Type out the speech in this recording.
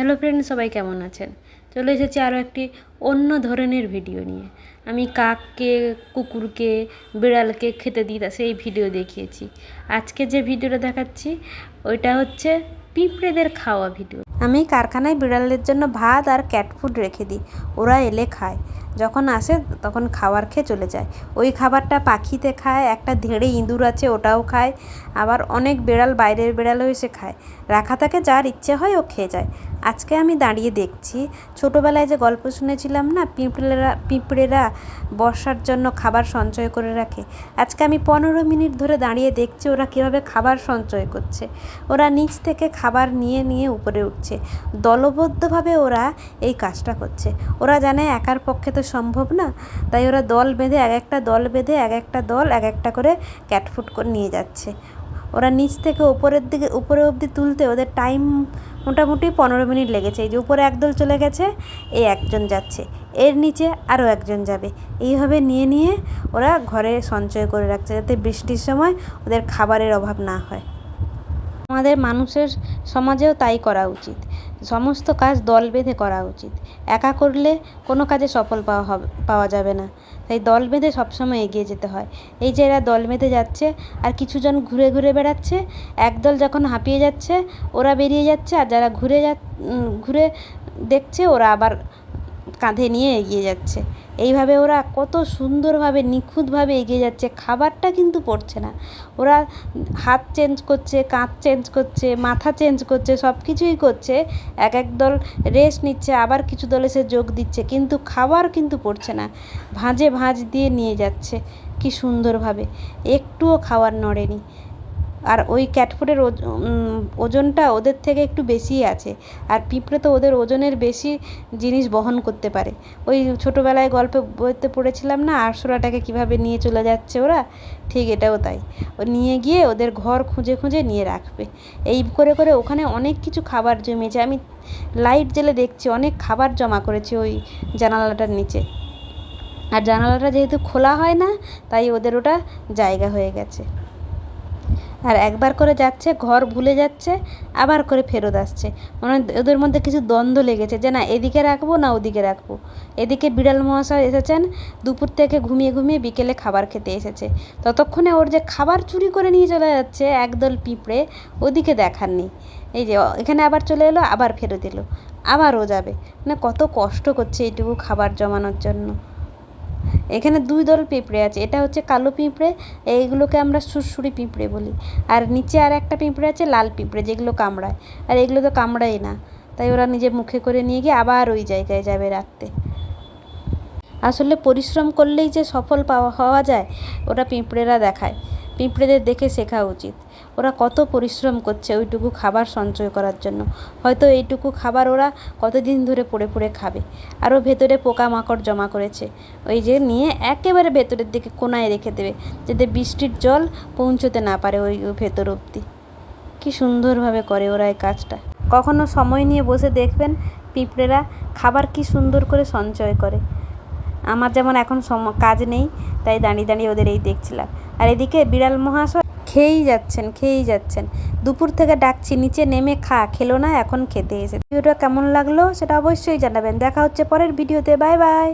Hello friend সবাই কেমন আছেন? চলে এসেছি আরও একটি অন্য ধরনের ভিডিও নিয়ে। আমি কাককে, কুকুরকে, বিড়ালকে খেতে দিই সেই ভিডিও দেখিয়েছি। আজকে যে ভিডিওটা দেখাচ্ছি, ওইটা হচ্ছে পিঁপড়েদের খাওয়া ভিডিও আমি কারখানায় বিড়ালদের জন্য ভাত আর ক্যাট ফুড রেখে দিই। ওরা এলে খায়। যখন আসে, তখন খাবার খেয়ে চলে যায়। ওই খাবারটা পাখিতে খায়, একটা ধেড়ে ইঁদুর আছে, ওটাও খায়। আবার অনেক বিড়াল, বাইরের বিড়ালও এসে খায়। রাখা থাকে যার ইচ্ছে হয়, ও খেয়ে যায়। আজকে আমি দাঁড়িয়ে দেখছি, ছোটোবেলায় যে গল্প শুনেছিলাম না, পিঁপড়েরা পিঁপড়েরা বর্ষার জন্য খাবার সঞ্চয় করে রাখে, আজকে আমি পনেরো মিনিট ধরে দাঁড়িয়ে দেখছি ওরা কীভাবে খাবার সঞ্চয় করছে। ওরা নিচ থেকে খাবার নিয়ে নিয়ে উপরে উঠছে। দলবদ্ধভাবে ওরা এই কাজটা করছে। ওরা জানে একার পক্ষে তো সম্ভব না, তাই ওরা দল বেঁধে এক একটা দল বেঁধে এক একটা দল এক একটা করে ক্যাটফুট করে নিয়ে যাচ্ছে। ওরা নিচ থেকে উপরের দিকে, উপরে অবধি তুলতে ওদের টাইম মোটামুটি পনেরো মিনিট লেগেছে। এই যে উপরে একদল চলে গেছে, এই একজন যাচ্ছে। এর নিচে আরও একজন যাবে। এইভাবে নিয়ে নিয়ে ওরা ঘরে সঞ্চয় করে রাখছে যাতে বৃষ্টির সময় ওদের খাবারের অভাব না হয়। আমাদের মানুষের সমাজেও তাই করা উচিত। সমস্ত কাজ দল বেঁধে করা উচিত। একা করলে কোনো কাজে সফল পাওয়া হবে, পাওয়া যাবে না। তাই দল বেঁধে সবসময় এগিয়ে যেতে হয়। এই যে এরা দল বেঁধে যাচ্ছে আর কিছুজন ঘুরে ঘুরে বেড়াচ্ছে, একদল যখন হাঁপিয়ে যাচ্ছে, ওরা বেরিয়ে যাচ্ছে আর যারা ঘুরে যা ঘুরে দেখছে, ওরা আবার কাঁধে নিয়ে এগিয়ে যাচ্ছে। এইভাবে ওরা কত সুন্দরভাবে, নিখুঁতভাবে এগিয়ে যাচ্ছে। খাবারটা কিন্তু পড়ছে না। ওরা হাত চেঞ্জ করছে, কাঁধ চেঞ্জ করছে, মাথা চেঞ্জ করছে সব কিছুই করছে। এক এক দল রেস্ট নিচ্ছে, আবার কিছু দল এসে যোগ দিচ্ছে। কিন্তু খাবার কিন্তু পড়ছে না। ভাঁজে ভাঁজ দিয়ে নিয়ে যাচ্ছে। কি সুন্দরভাবে। একটুও খাবার নড়েনি। আর ওই ক্যাটফুটের ওজনটা ওদের থেকে একটু বেশিই আছে। আর পিঁপড়ে তো ওদের ওজনের বেশি জিনিস বহন করতে পারে। ওই ছোটোবেলায় গল্পে বইতে পড়েছিলাম না, আরশোলাটাকে কীভাবে নিয়ে চলে যাচ্ছে ওরা? ঠিক এটাও তাই। ও নিয়ে গিয়ে ওদের ঘর খুঁজে খুঁজে নিয়ে রাখবে। এই করে করে ওখানে অনেক কিছু খাবার জমেছে আমি লাইট জেলে দেখছি, অনেক খাবার জমা করেছে ওই জানালাটার নিচে। আর জানালাটা যেহেতু খোলা হয় না, তাই ওদের ওটা জায়গা হয়ে গেছে। আর একবার করে যাচ্ছে, ঘর ভুলে যাচ্ছে, আবার করে ফেরত আসছে। মানে ওদের মধ্যে কিছু দ্বন্দ্ব লেগেছে যে না, এদিকে রাখব না ওদিকে রাখব। এদিকে বিড়াল মহাশয় এসেছেন, দুপুর থেকে ঘুমিয়ে ঘুমিয়ে বিকেলে খাবার খেতে এসেছে। ততক্ষণে ওর যে খাবার চুরি করে নিয়ে চলে যাচ্ছে একদল পিঁপড়ে, ওদিকে দেখার নেই। এই যে, এখানে আবার চলে এলো, আবার ফেরত এলো আবার ও যাবে। মানে কত কষ্ট করছে এইটুকু খাবার জমানোর জন্য। এখানে দুই দল পিঁপড়ে আছে, এটা হচ্ছে কালো পিঁপড়ে, এইগুলোকে আমরা সুরসুরি পিঁপড়ে বলি। আর নিচে আর একটা পিঁপড়ে আছে, লাল পিঁপড়ে, যেগুলো কামড়ায়। আর এগুলো তো কামড়াই না, তাই ওরা নিজে মুখে করে নিয়ে গিয়ে আবার ওই জায়গায় যাবে রাখতে আসলে পরিশ্রম করলেই যে সফল পাওয়া, হওয়া যায়, ওটা পিঁপড়েরা দেখায়। পিঁপড়েদের দেখে শেখা উচিত। ওরা কত পরিশ্রম করছে ওইটুকু খাবার সঞ্চয় করার জন্য। হয়তো এইটুকু খাবার ওরা কতদিন ধরে পড়ে পড়ে খাবে। আরও ভেতরে পোকামাকড় জমা করেছে। ওই যে নিয়ে একেবারে ভেতরের দিকে কোনায় রেখে দেবে, যাতে বৃষ্টির জল পৌঁছতে না পারে ওই ভেতর অবধি। কী সুন্দরভাবে করে ওরা এই কাজটা। কখনো সময় নিয়ে বসে দেখবেন পিঁপড়েরা খাবার কি সুন্দর করে সঞ্চয় করে। আমার যেমন এখন সম কাজ নেই, তাই দাঁড়িয়ে দাঁড়িয়ে ওদের এই দেখছিলাম। আর এদিকে বিড়াল মহাশয় খেয়েই যাচ্ছেন খেয়েই যাচ্ছেন। দুপুর থেকে ডাকছি, নিচে নেমে খা, খেলো না, এখন খেতে এসে ভিডিওটা কেমন লাগল সেটা অবশ্যই জানাবেন। দেখা হচ্ছে পরের ভিডিওতে, বাই বাই।